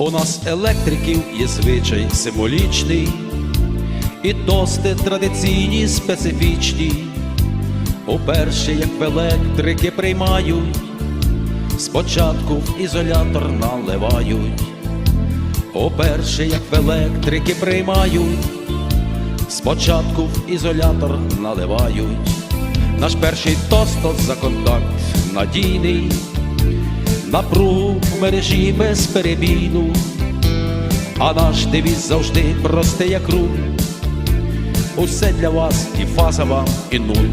У нас електриків є звичай символічний, і тости традиційні специфічні. Уперше, як в електрики приймають, спочатку в ізолятор наливають. Уперше, як в електрики приймають, спочатку в ізолятор наливають. Наш перший тост за контакт надійний, напругу в мережі безперебійну, а наш девіз завжди простий, як руль. Усе для вас і фаза вам, і нуль.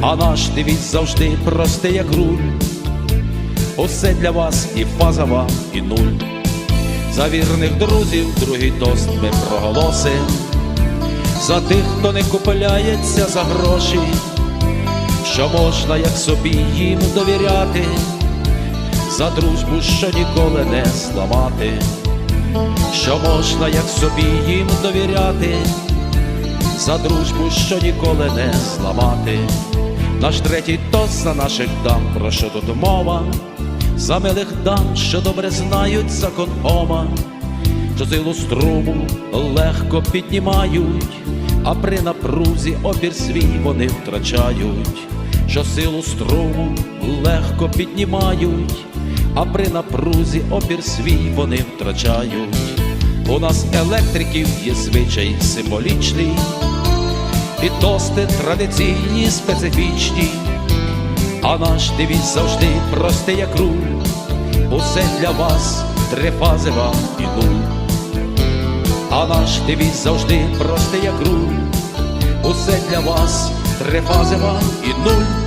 А наш девіз завжди простий, як руль. Усе для вас і фаза вам, і нуль. За вірних друзів другий тост ми проголосим. За тих, хто не купляється за гроші, що можна, як собі їм довіряти, за дружбу, що ніколи не зламати, що можна, як собі їм довіряти, за дружбу, що ніколи не зламати. Наш третій тост за наших дам, про що тут мова, за милих дам, що добре знають закон Ома, що силу струму легко піднімають, а при напрузі опір свій вони втрачають, що силу струму легко піднімають, а при напрузі опір свій вони втрачають. У нас електриків є звичай символічний, і тости традиційні, специфічні, а наш девіз завжди простий, як руль. Усе для вас три і нуль. А наш девіз завжди простий, як руль. Усе для вас три і нуль.